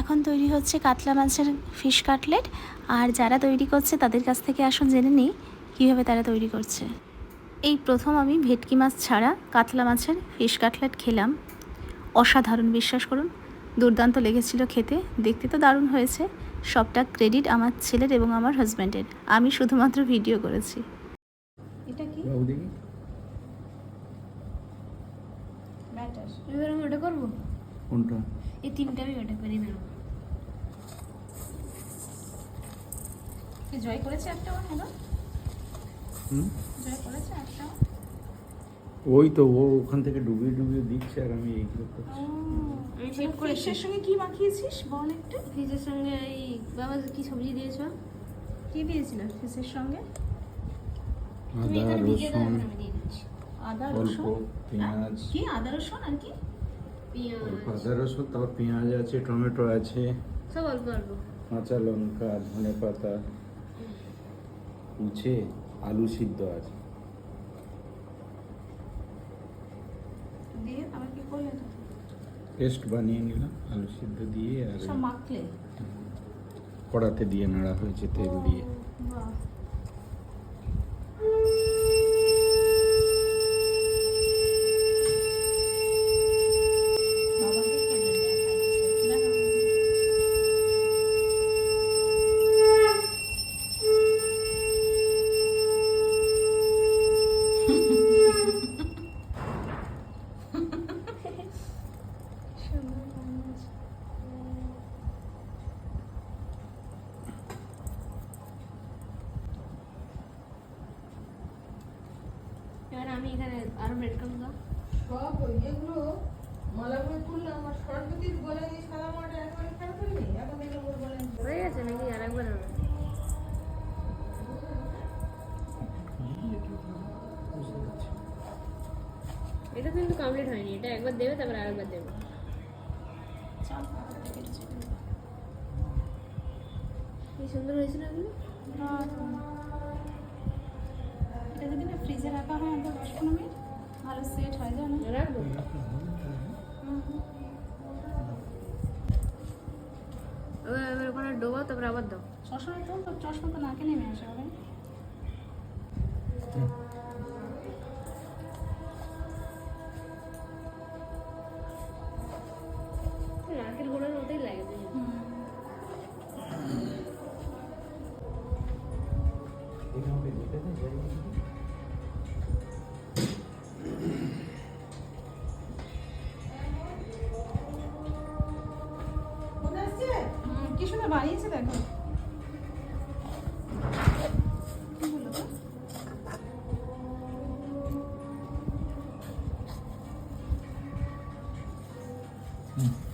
এখন তৈরি হচ্ছে কাতলা মাছের ফিশ কাটলেট আর যারা তৈরি করছে তাদের কাছ থেকে আসুন জেনে নিই কীভাবে তারা তৈরি করছে। এই প্রথম আমি ভেটকি মাছ ছাড়া কাতলা মাছের ফিশ কাটলেট খেলাম। অসাধারণ বিশ্বাস করুন দুর্দান্ত লেগেছিল খেতে। দেখতে তো দারুণ হয়েছে। সবটা ক্রেডিট আমার ছেলের এবং আমার হাজব্যান্ডের আমি শুধুমাত্র ভিডিও করেছি। এটা কি? ব্যাটার। এবার আমি ওটা করব? কোনটা? এই তিনটা আমি ওটা করে নেব জয় করেছে একটা হ্যালো? জয় করেছে একটা ওই তো ও ওখান থেকে ডুবিয়ে ডুবিয়ে দিচ্ছে আর আমি এইগুলো করছি। ফিশের সঙ্গে কি মাখিয়েছিস? বল একটু। ফ্রিজের সঙ্গে এই বাবা কি সবজি দিয়েছ? কি দিয়েছিল ফিশের সঙ্গে? আদা রসুন আমি দিয়ে দিচ্ছি। আদা রসুন? পেঁয়াজ। কি আদা রসুন আর কি? আদা রসুন তারপর পেঁয়াজ আছে টমেটো আছে। সব অল্প অল্প। কাঁচা লঙ্কা ধনে পাতা উচ্ছে আলু সিদ্ধ আছে। দিয়ে আবার কি করলে? পেস্ট বানিয়ে নিলাম আলু সিদ্ধ দিয়ে আর মাখলে? কড়াতে দিয়ে নাড়া হয়েছে তেল দিয়ে। বাহ। আমি এখানে আরও ব্রেড দাও সব ইয়েগুলো মালাগুলো তুললাম আর সরস্বতীর গলায় এই সাদা মাটা একবারে খেলা করিনি? এখন দেখলাম ওর গলায় হয়ে গেছে নাকি? আর একবার হবে। এটা কিন্তু কমপ্লিট হয়নি। এটা একবার দেবে তারপর আরেকবার দেবে। কি সুন্দর হয়েছিল এগুলো? এটা যদি না ফ্রিজে রাখা হয় আমাদের দশ পনেরো মিনিট ভালো সেট হয় জানো রাখব? এবার এবার ওখানে তারপর আবার দাও। চশমা তো তোর চশমা তো নাকে নেমে আসে হবে নারকেল গুঁড়োর মতোই লাগে দেখি। মনে কি সুন্দর বানিয়েছে দেখো কি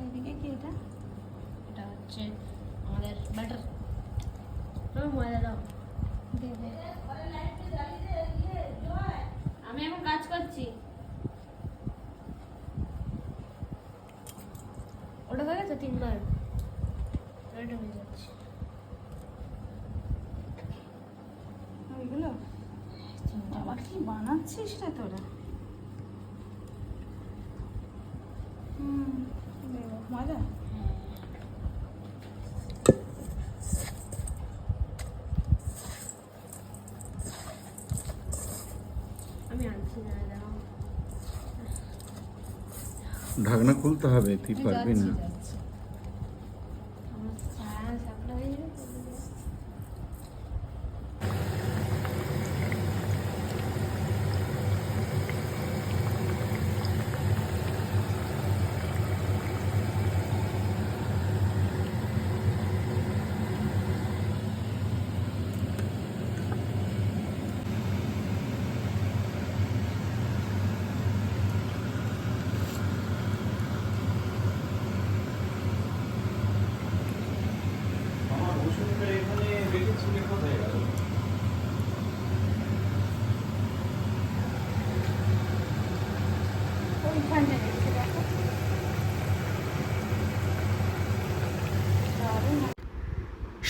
এইদিকে কি এটা? এটা হচ্ছে আমাদের ব্যাটার ময়দা দাও। দে দে আমি এখন কাজ করছি। ওটা হয়ে গেছে তিনবার? ওটা হয়ে যাচ্ছে। বাবা কি বানাচ্ছিস রে তোরা হুম দেবো মজা আমি আনছি না। দাও ঢাকনা খুলতে হবে তুই তুই পারবি না।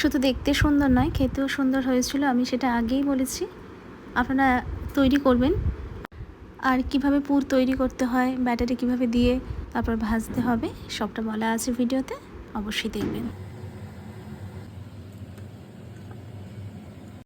শুধু দেখতে সুন্দর নয়, খেতেও সুন্দর হয়েছিল, আমি সেটা আগেই বলেছি। আপনারা তৈরি করবেন। আর কীভাবে পুর তৈরি করতে হয়, ব্যাটারি কীভাবে দিয়ে তারপর ভাজতে হবে, সবটা বলা আছে ভিডিওতে, অবশ্যই দেখবেন।